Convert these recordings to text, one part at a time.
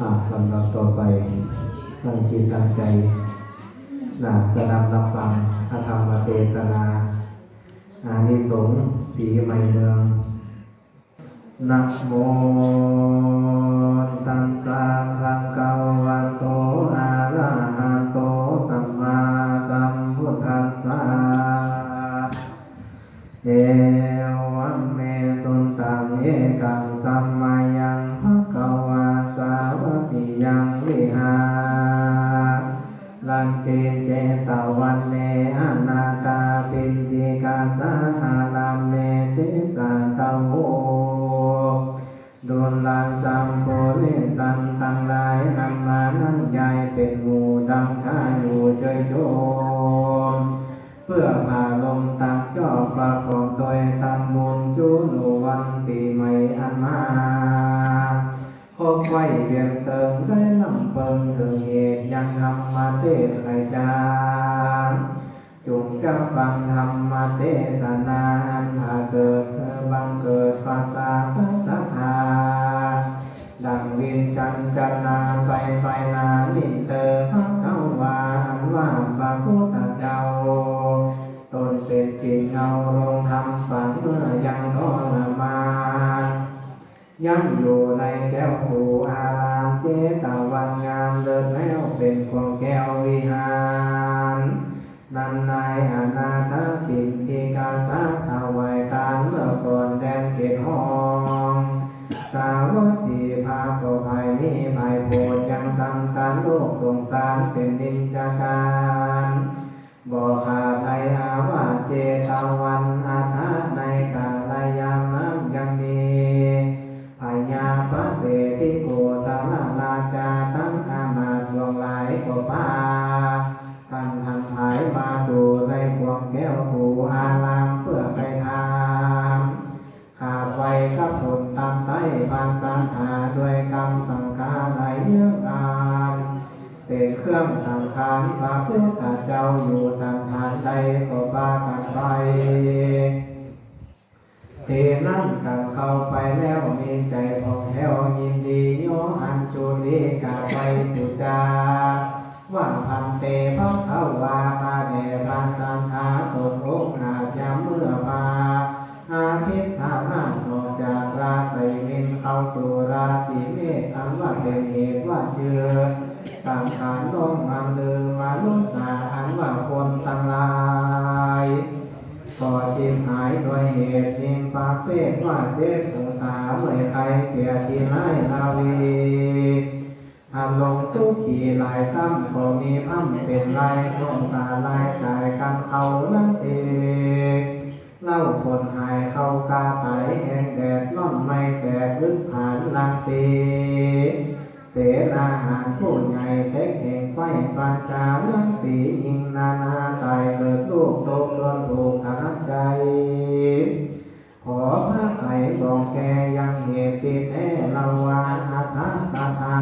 อ่าลำดับต่อไปตั้งจิตตั้งใจนาสดับรับฟังพระธรรมเทศนาอานิสงส์ปีใหม่เมืองนะโมตัสสะภะคะวะโตอะระหะโตสัมมาสัมพุทธัสสะเอวัมเมสุนตังเอกังสัม ตวันเนอนาตาปินติกาสหาลามเมติสัตโวดุลังสัมโพลิสันตังหลายอันมานังใหญ่เป็นหูดังท่าอยู่เฉยโชมเพื่อพาลมตักจอบประกอบโดยตำบุญจุลุวันปีใหม่อันมาพบไว้เวียนเติมได้ลำเปิงถึงเหตุยังธรรมเทศไขจา จะฟังธรรมเทศนาอันหาเสดบังเกิดภาษาทสัทธาดังวินจันจนาไปไปนาลินเตอพระเข้าวาอันว่าพระพุทธเจ้าตนเป็นปิ่นเงาลงทำฝันเมื่อยังทรมานยังอยู่ในแก้วผูอารามเจตวันงามเดินแล้วเป็นควงแสงสารเป็นนินจาการบ่ขาดในอาวาเจตวันอาทาในกาลยามน้ำยังมีพญาพระเศรษฐิโกสาลาลาจาตั้งอามาดวงหลายก็พากันทันหายมาสู่ในพวงแก้วผูอารามเพื่อใครทามขาดไว้กับผลตามใต้ปานสังหาด้วย รื่งสังขารพระพุทธเจ้าอยู่สังขารใดก็ปากันไปเทนั่งกันเข้าไปแล้วมีใจผ่องแผ้วยินดีโยอันจูลีกาไปตุจาว่าพันเตพระเข้าวาคาเดพระสังฆาตนองอาจยามเมื่อมาอาพิธานาออกจากราศีมินเข้าสู่ราศีเมษอันว่าเป็นเหตุว่าเชื่อ สังขารน้องมันลืมมาลุสาอันว่าคนทั้งหลายก็จิตหายโดยเหตุนิมปากเปกว่าเจ็บหูตาเมื่อใครเกียรติไล่ลาวีทำลงตู้ขี่ลายซ้ำก็มีอ้ำเป็นลายลงตาลายกายกันเขาลันเตเล่าคนหายเข้ากาไตแห่งแดดน้อนไม่แสบลึกผ่านลังปี เสนาหารผู้ใหญ่เพ็กแห่งไฟปัญจาลังปียิงนานาตายเกิดลูกตกล้วนถูกทันใจ ขอพระไถ่บอกแกยังเหตุติดแท้ละวาอัตถสัทธา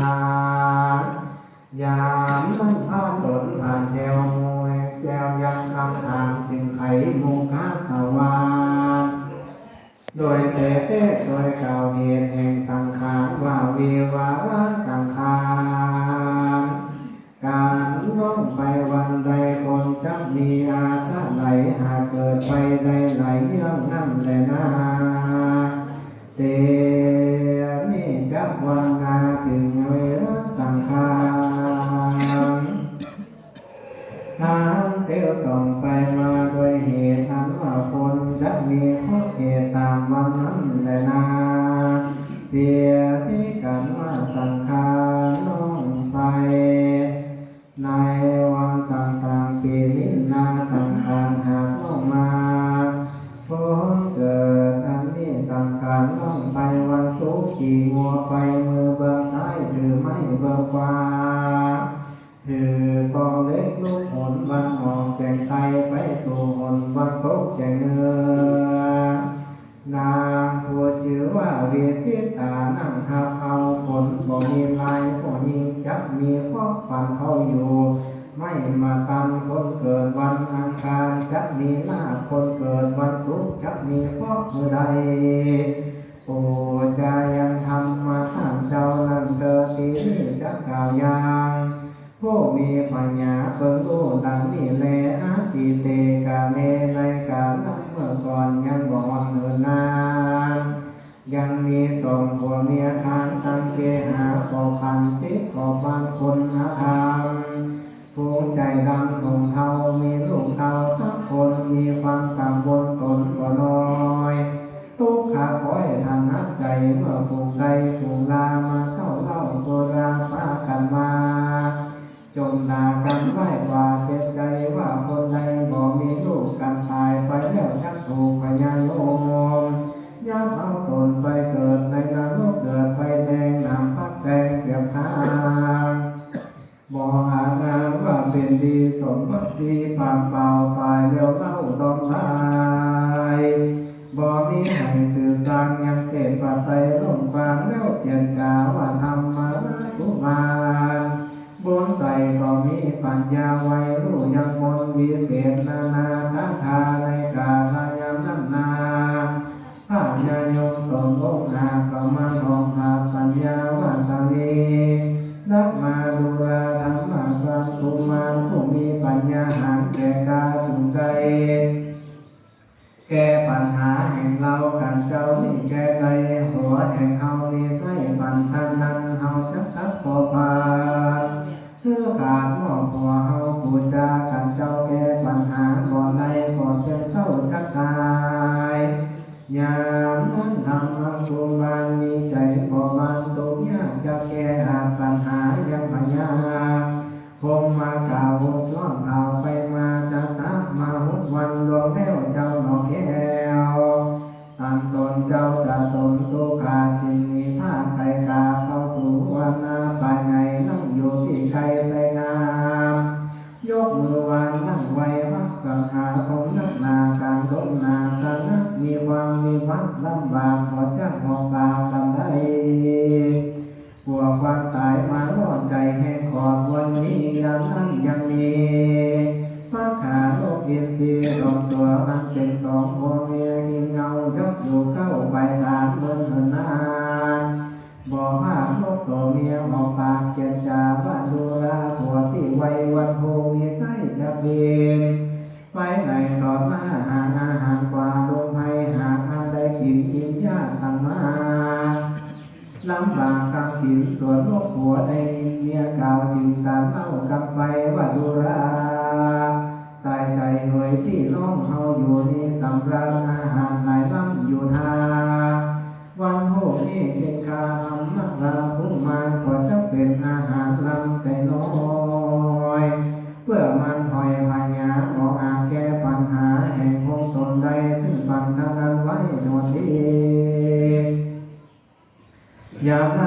ยามนั้นพาตนผ่านแถวมวยแจวยังคำถามจึงไขมุขะตวาโดยแต่เทศโดยเก่าเหตุแห่งสัง ขารว่าวิวาสังขา สิตานั่งทับเอาฝนบ่มีลายผู้หญิงจับมีข้อฟันเข้าอยู่ ไม่มาตันคนเกิดวันอังคารจะมีลาคนเกิดวันศุกร์จะมีข้อมือใดปูจายังธรรมาท่านเจ้านั้นเกิดที่จะกล่าวยางผู้มีปัญญาเปิงรู้ดังนี้แลอาติเตกาเมในกาลเมื่อก่อนยังบ่อนเนินนา สองผัวเมียคานตังเกหาขอคันติขอบางคนนาธร สื่อสางยังเทศปัตไตยลงฟังแล้วเจียนจาว่าธรรมาทุมานบนใส่ก็มีปัญญาไว้รู้ยังมนวิเศษนั้น กินส่วนลูกหัวในเมียเก่าจึงตามเล่ากลับไปว่าดูราใส่ใจหน่วยที่น้องเฮาอยู่นี่สำราญอาหารหลายลำอยู่ทา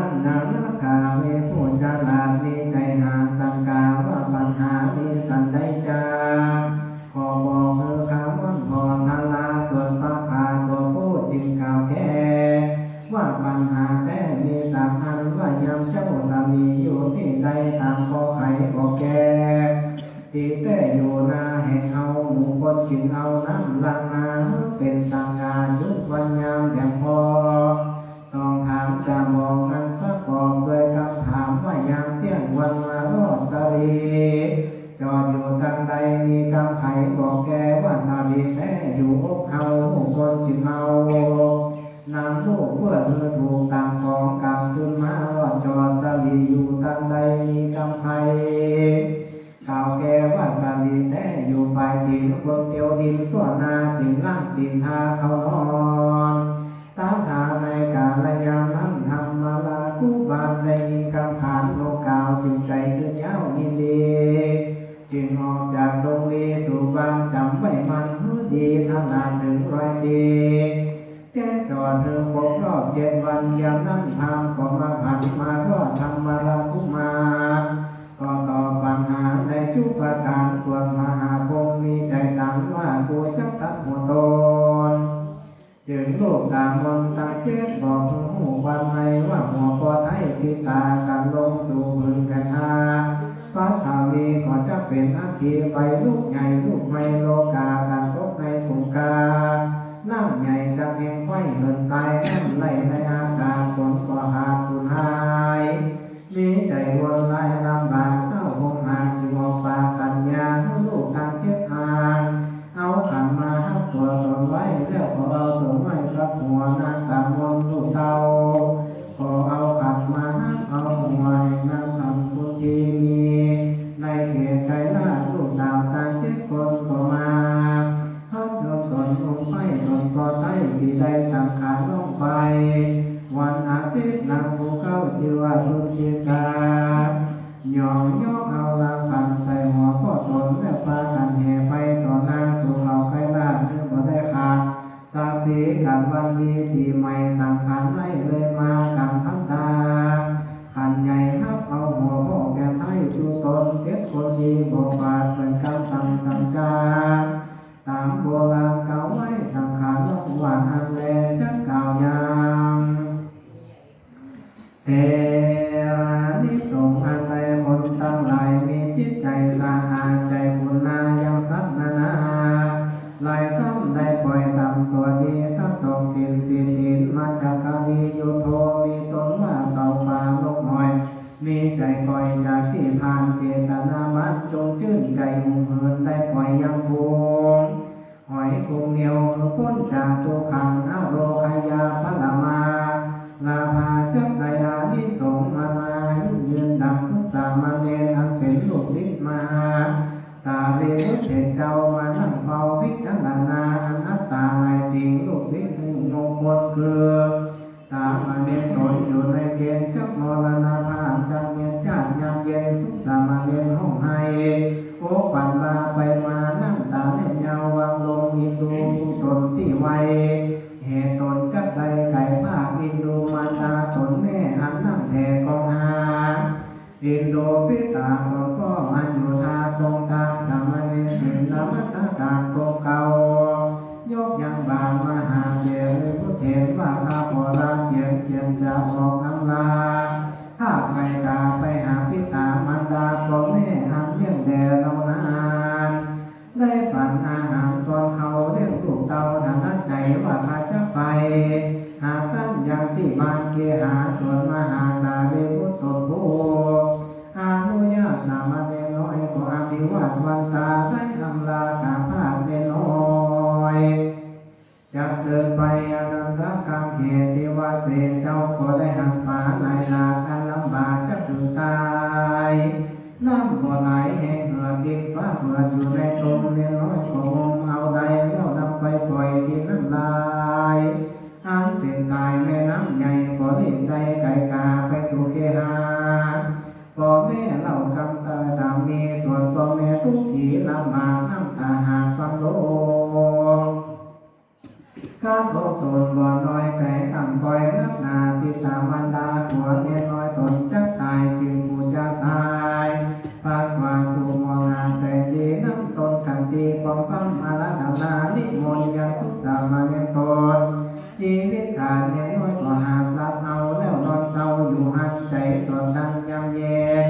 ยามนั้นนานาคาเวผู้ฉลาดมีใจหาสังกาว่าปัญหามีสันได้จาขอบอกเธอคำวันพรทาลาส่วนปาคาตัวผู้จึงกล่าวแก่ว่าปัญหาแท้มีสามอันว่ายามเจ้าสามีอยู่ที่ใดตามขอไขบอกแก่ที่แต่อยู่นาแห่งเอาหมู่คนจึงเอาน้ำลังนาเป็นสัง อยู่ทางใดมีคำไขบอกแกว่าสารีแท้อยู่อกเฮาคนจึงเอานำลูกเพื่อเธอถูกตามของกรรมขึ้นมารอดจอดสารีอยู่ทางใดมีคำไขข่าวแกว่าสารีแท้อยู่ปลายดินคนเดียวดินตัวนาจึงล่างดินทาเขานอนตาทาในกาลยา ดีทำนานถึงร้อยดีแจ้งจอดเธอครบรอบเจ็ดวันยามนั้นทำก็มาผันมารอดธรรมลาคุมาก็ตอบปัญหาในจุปการส่วนมหาพงมีใจตังว่ากูจักตัดหัวตนจึงโลกตามมนตาเจ็ดบอกหูความในว่าหัวปอไทยพิตากันลงสู่พื้นกันหาพระธรรมีขอจะเป็นอาคีไฟลูกใหญ่ลูกไม่โลกากัน ตกในผงกาน้ำใหญ่จากเองไฟเหินทรายน้ำไหลในอากาศฝนก็หาสูญหาย มีใจวนลายลำบากเข้าหงหางจึงออกปากสัญญาให้ลูกทางเช็ดทางเอาขันมาหักตัวตนไว้แล้วขอเอาตัวไว้กับหัวนางตามวนลูกเตา กันวันดีปีใหม่สังขารไล่เลยมากันพันตาขันใหญ่ฮับเอาหัวพ่อแก้มไทยจูตนเจ็ดคนดีบอกบาทเป็นการสั่งสัญจา ปล่อยจากที่ผ่านเจตนามันจงชื่นใจหุ่มเหินได้ปล่อยยังพวงหอยคงเหนียวพ้นจากตัวขังอาโรคายาพละมาลาภาจักดายานิสงส์มามายุยืนดังสุขสามาเนนอันเป็นลูกศิษย์มาสาเรวุฒเถรเจ้ามานั่งเฝ้าพิ โอ้ปัน ได้ปั่นอาหารตอนเขาเลี้ยงลูกเตาทางนั้นใจว่าข้าจะไป หากตั้งอย่างที่บานเกหาสวนมหาสารีพุทธโภอนุญาสามเณรน้อยขออภิวาทวันตาได้อำลากาภาพเนน้อยจะเดินไปอนันตกรรมเขตที่ว่าเสเจ้าก็ได้หันป่าลายลาอันลำบากจะถึงตาย น้ำบ่ไหลแห้ง เหือดดินฟ้าเหืออยู่ในตรงเล็น้อยก็งมเอาใดแล้วนำไปปล่อยดินน้ำลายอันเป็นสายแม่น้ำใหญ่ก็เล่นได้ไก่กาไปสู่เคหาพ่อแม่เล่ากำตาตามมีส่วนพ่อแม่ทุกขีลำบากน้ำตาหากฟังโลงข้าพบตนบ่น้อยใจต่ำปล่อยนักหนาปิตามันดาตัวเนียน้อยตนจักตายจึงปูจะสา ชีวิตขาดเนียน้อยก็หามรับเอาแล้วนอนเศร้าอยู่หันใจสดดังยามเย็น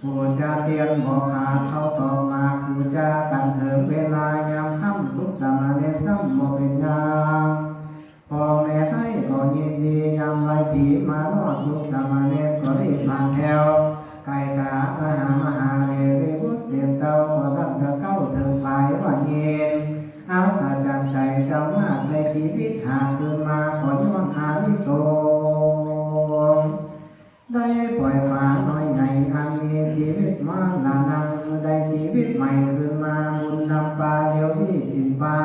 ผู้จะเตียนบอกขาดเข้าต่อมาผู้จะกันเถิดเวลายามค่ำสุขสมาเนซ้ำบ่เป็นยามพ่อแม่ให้ก็ยินดียามไรถีมาล่อสุขสมาเนก็รีบผ่าแถวไก่กามหามหาเรริบุเสียเต้าก็ตั้งแต่เก้าถึงปว่าเย็นอาสาจันใจจ้ามา ชีวิตหาคืนมาขอย้อนหาลิโสงได้ปล่อยมาน้อยใหญ่อันมีชีวิตมาลานังได้ชีวิตใหม่คืนมาบุญนำปาเดียวที่จินปา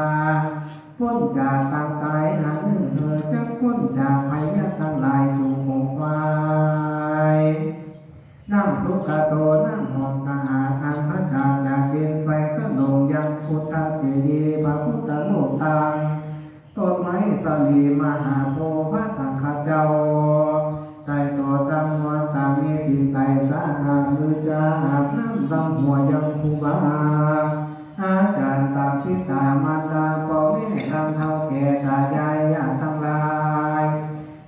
พ้นจากตางตายหาหนึ่งเหือจะพ้นจากภัยทั้งหลายจูงหงไวนั่งสุขโตนั่งหอมสหาอันพระจาจากเดินไปสนงยังพุทธเจดีย์พระพุทธโลกตัง ต้นไม้สลีมหาโพธิ์พระสังฆเจ้าใส่โสดดังวันตามีสินใส่สาหามือจาอาบน้ำดำหัวยังคูบาอาจารย์ตามพิตามารดาปอแม่ทำเท่าแก่ตายายญาติทั้งหลาย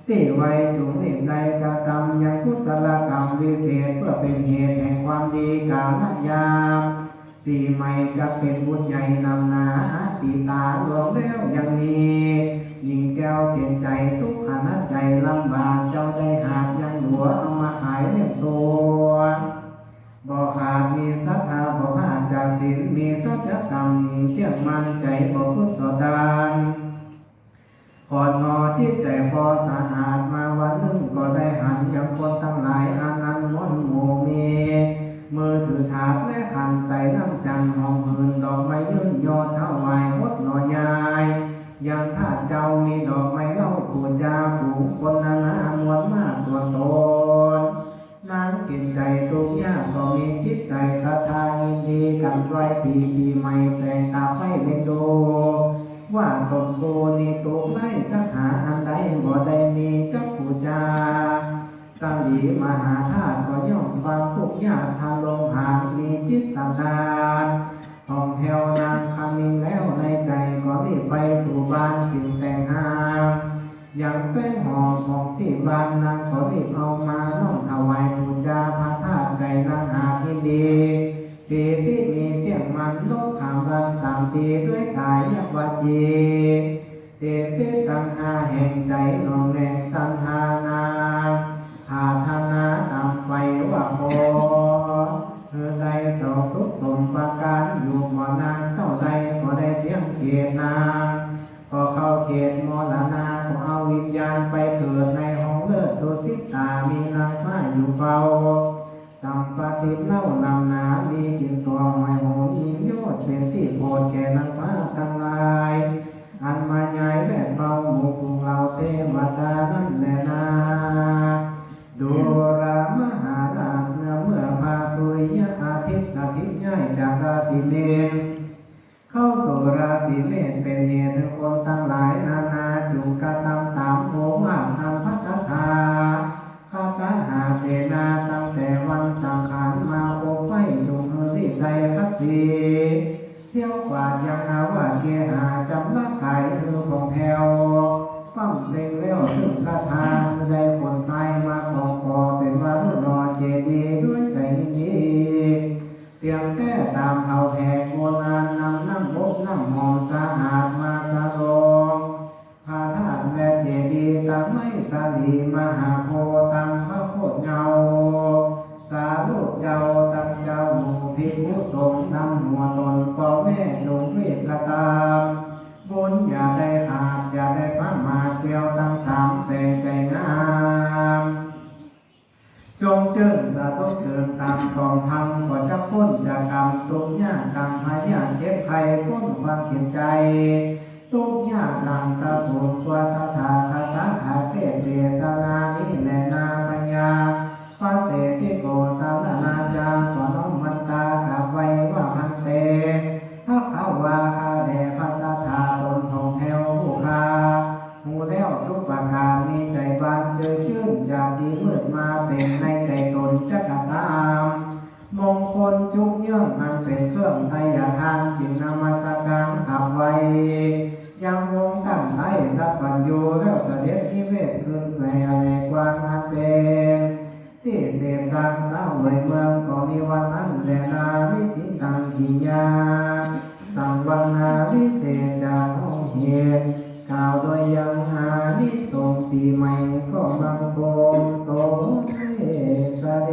ที่ไว้จุนิในกกรรมยังกุศลกรรมวิเศษเพื่อเป็นเหตุแห่งความดีกาลยาม ปีใหม่จะเป็นบุญใหญ่นำหนาปีตาหลวงแล้วยังมียิงแก้วเขียนใจทุกขณะใจลำบากเจ้าได้หาบยังหลัวเอามาขายเลี้ยงตัวบ่ขาดมีศรัทธาบ่ขาดจากศีลมีสัจกรรมเที่ยงมันใจบ่พุทธสดานขอนอจิตใจพอสะอาดมาวันหนึ่งก็ได้หันยังคนทั้งหลายอัน มือถือถาดและขันใส่น้ำจันทร์หองหืนดอกไม้ยื่นยอดเท่าไหวหดหน่อยายยังถ้าเจ้ามีดอกไม้เล่าปูจาฝูงคนนานามวลมากส่วนตนนางกินใจทุกยางก็มีจิตใจศรัทธายินดีกันไว้ทีปีใหม่แต่งตาไฟเล่นโดว่าตนโกนี่ตัวไม่จะหาอันใดบ่ได้มีเจ้าผู้จา สลีมหาธาตุก็ย่อมฟังทุกอย่างทางลงหางมีจิตสันดานห้องแถวนางคำมิงแล้วในใจก็รีบไปสู่บ้านจึงแต่งงานยังเป็นหอมของที่บ้านนางก็รีบเอามาน้อมถวายบูชาพระธาตุใจนางหาพินดีปีที่มีเพียงมันลกขามรันสามตีด้วยกายยวจีเดติตังหาแห่งใจนองแรงสันหานา หาธนาตามไฟว่าโพเธอใดสอบสุขสมประการอยู่หมอนางเท่าใดก็ได้เสียงเขตนางก็เข้าเขตมรณาก็เอาวิญญาณไปเกิดในห้องเลิศดุสิตามีนางฟ้าอยู่เฝ้าสัมปติเล่านำนามีกินตัวหอยโหนยิงโยดเป็นที่โปรดแก่นางฟ้าทั้งหลายอันมาใหญ่แวดเฝ้าหมู่ภูเราเทวดานั่นแหละนา ดูรามหาราชเมื่อเมื่อพาสุริยะอาทิตย์สถิตย้ายจากราศีเมษเข้าสู่ราศีเมษเป็นเหตุให้คนทั้งหลายนานาจุกกระทำตามโอวาททางพัฒนาข้าพระหาเสนาตั้งแต่วันสังขารมาโอไฟจงมือรีบใดคัดสีเที่ยวกวาดยังอาวาเกหาจำลักไก่เรือของแถว ปั้มเล็งแล้วซึ่งสถาได้ผลไซมาขอขอเป็นว่ารุ่นรอเจดีย์ด้วยใจนี้ เตรียมแต่ตามเผาแผกโบราณนำน้ำบกน้ำหอมสะอาดมาสะรองพาธาตุและเจดีย์ตั้งไม่สาลีมหาโพธิ์ตั้งพระโคตรเงา สาลูกเจ้าตั้งเจ้าหมู่พิมุสงนำหัวตนเฝ้าแม่จงเวทละตาม เกินตามกองธรรมกว่าจะพ้นจากกรรมตุกยากกรรมพยานเจ็บไข้พ้นความเขียนใจทุกยากนำตะบุญควาตถาคตหาเทเทศนานิแลนาปัญญาพระเศรษฐิโกสารนาจารย์ขอน้อมมันตากลับไว้ว่าพันเตพระขาวาคาแดพระสัทธาตนทองแถวผู้คาหูแล้วทุกประการมีใจบานเจอชื่นจากที่มืดมาเป็นใน ลจุกเยื่อมันเป็นเครื่องไทยทานจิตนามสการขับไว้ ยังวงตั้งไทยสัพพัญญูแล้วเสด็จนิเวศขึ้นในอะไรกว้างอันเป็นที่เสพสร้างเศร้าเลยเมืองก็มีวันนั้นแลนาวิธิตังกิยาสังวังนาวิเศษจากห้องเหตุกล่าวโดยยังหานิสงปีใหม่ก็บังคมสมเทสเด